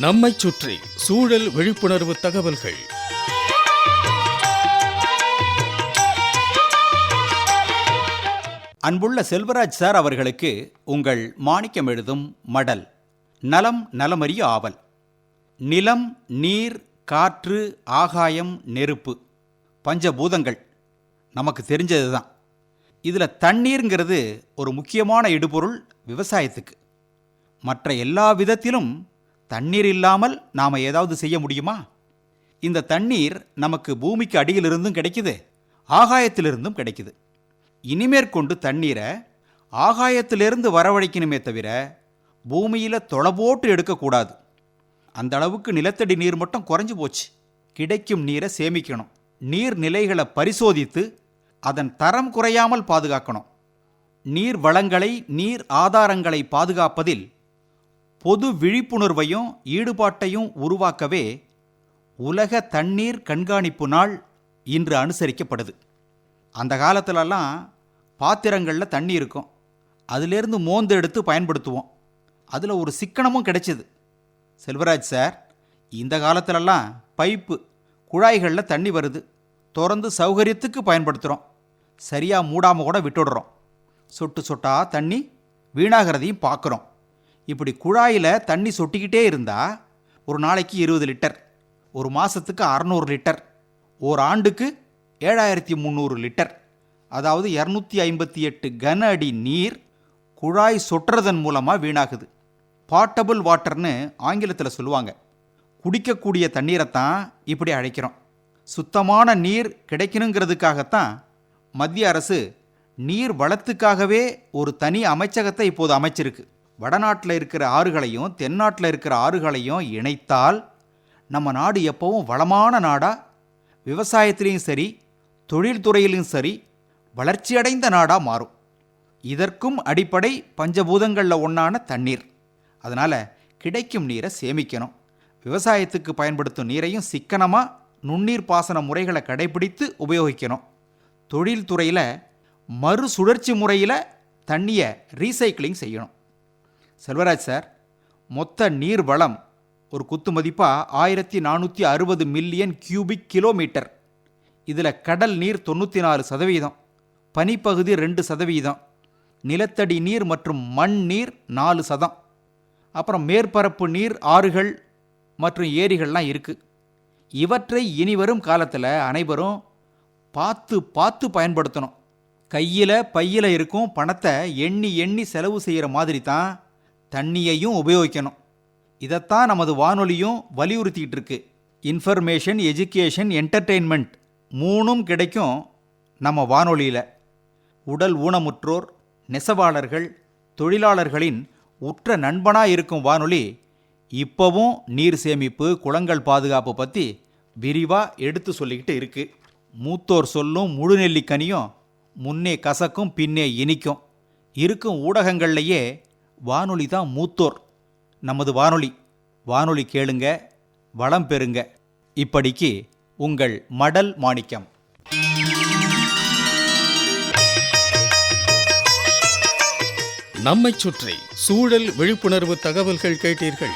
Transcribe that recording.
நம்மைச் சுற்றி சூழல் விழிப்புணர்வு தகவல்கள். அன்புள்ள செல்வராஜ் சார் அவர்களுக்கு உங்கள் மாணிக்கம் எழுதும் மடல் நலம் நலமறிய ஆவல். நிலம் நீர் காற்று ஆகாயம் நெருப்பு பஞ்சபூதங்கள் நமக்கு தெரிஞ்சது தான் இதில் தண்ணீருங்கிறது ஒரு முக்கியமான இடுபொருள் விவசாயத்துக்கு. மற்ற எல்லா விதத்திலும் தண்ணீர் இல்லாமல் நாம் ஏதாவது செய்ய முடியுமா? இந்த தண்ணீர் நமக்கு பூமிக்கு அடியிலிருந்தும் கிடைக்குது ஆகாயத்திலிருந்தும் கிடைக்குது. இனிமேற்கொண்டு தண்ணீரை ஆகாயத்திலிருந்து வரவழைக்கணுமே தவிர பூமியில் தொலைபோட்டு எடுக்கக்கூடாது. அந்த அளவுக்கு நிலத்தடி நீர் மட்டும் குறைஞ்சு போச்சு. கிடைக்கும் நீரை சேமிக்கணும். நீர் நிலைகளை பரிசோதித்து அதன் தரம் குறையாமல் பாதுகாக்கணும். நீர் வளங்களை நீர் ஆதாரங்களை பாதுகாப்பதில் பொது விழிப்புணர்வையும் ஈடுபாட்டையும் உருவாக்கவே உலக தண்ணீர் கண்காணிப்பு நாள் இன்று அனுசரிக்கப்படுது. அந்த காலத்திலலாம் பாத்திரங்களில் தண்ணி இருக்கும். அதிலேருந்து மோந்து எடுத்து பயன்படுத்துவோம். அதில் ஒரு சிக்கனமும் கிடைச்சிது. செல்வராஜ் சார் இந்த காலத்திலலாம் பைப்பு குழாய்களில் தண்ணி வருது. திறந்து சௌகரியத்துக்கு பயன்படுத்துகிறோம் சரியாக மூடாமல் கூட விட்டுடுறோம். சொட்டு சொட்டாக தண்ணி வீணாகிறதையும் பார்க்குறோம் இப்படி குழாயில் தண்ணி சொட்டிக்கிட்டே இருந்தால் ஒரு நாளைக்கு இருபது லிட்டர் ஒரு மாதத்துக்கு அறநூறு லிட்டர் ஒரு ஆண்டுக்கு ஏழாயிரத்தி முந்நூறு லிட்டர். அதாவது இரநூத்தி ஐம்பத்தி எட்டு கன அடி நீர் குழாய் சொட்டுறதன் மூலமாக வீணாகுது. பாட்டபிள் வாட்டர்னு ஆங்கிலத்தில் சொல்லுவாங்க. குடிக்கக்கூடிய தண்ணீரைத்தான் இப்படி அழைக்கிறோம். சுத்தமான நீர் கிடைக்கணுங்கிறதுக்காகத்தான் மத்திய அரசு நீர் வளத்துக்காகவே ஒரு தனி அமைச்சகத்தை இப்போது அமைச்சிருக்கு. வடநாட்டில் இருக்கிற ஆறுகளையும் தென்னாட்டில் இருக்கிற ஆறுகளையும் இணைத்தால் நம்ம நாடு எப்பவும் வளமான நாடா விவசாயத்திலையும் சரி தொழில்துறையிலும் சரி வளர்ச்சியடைந்த நாடாக மாறும். இதற்கும் அடிப்படை பஞ்சபூதங்களில் ஒன்றான தண்ணீர். அதனால் கிடைக்கும் நீரை சேமிக்கணும். விவசாயத்துக்கு பயன்படுத்தும் நீரையும் சிக்கனமாக நுண்ணீர் பாசன முறைகளை கடைபிடித்து உபயோகிக்கணும். தொழில்துறையில் மறுசுழற்சி முறையில் தண்ணியை ரீசைக்கிளிங் செய்யணும். செல்வராஜ் சார் மொத்த நீர் வளம் ஒரு குத்து மதிப்பாக ஆயிரத்தி நானூற்றி அறுபது மில்லியன் கியூபிக் கிலோமீட்டர். இதில் கடல் நீர் தொண்ணூற்றி நாலு சதவீதம் பனிப்பகுதி ரெண்டு சதவீதம் நிலத்தடி நீர் மற்றும் மண் நீர் நாலு சதம். அப்புறம் மேற்பரப்பு நீர் ஆறுகள் மற்றும் ஏரிகள்லாம் இருக்குது இவற்றை இனிவரும் காலத்தில் அனைவரும் பார்த்து பார்த்து பயன்படுத்தணும். கையில் பையில் இருக்கும் பணத்தை எண்ணி எண்ணி செலவு செய்கிற மாதிரி தான் தண்ணியையும் உபயோகிக்கணும். இதைத்தான் நமது வானொலியும் வலியுறுத்திக்கிட்டு இருக்கு இன்ஃபர்மேஷன் எஜுகேஷன் என்டர்டெயின்மெண்ட் மூணும் கிடைக்கும் நம்ம வானொலியில். உடல் ஊனமுற்றோர் நெசவாளர்கள் தொழிலாளர்களின் உற்ற நண்பனாக இருக்கும் வானொலி இப்போவும் நீர் சேமிப்பு குளங்கள் பாதுகாப்பு பற்றி விரிவாக எடுத்து சொல்லிக்கிட்டு இருக்கு. மூத்தோர் சொல்லும் முழுநெல்லிக்கனியும் முன்னே கசக்கும் பின்னே இனிக்கும். இருக்கும் ஊடகங்கள்லேயே வானொலி தான் மூத்தோர். நமது வானொலி. வானொலி கேளுங்க வளம் பெறுங்க. இப்படிக்கு உங்கள் மடல் மாணிக்கம். நம்மை சுற்றி சூழல் விழிப்புணர்வு தகவல்கள் கேட்டீர்கள்.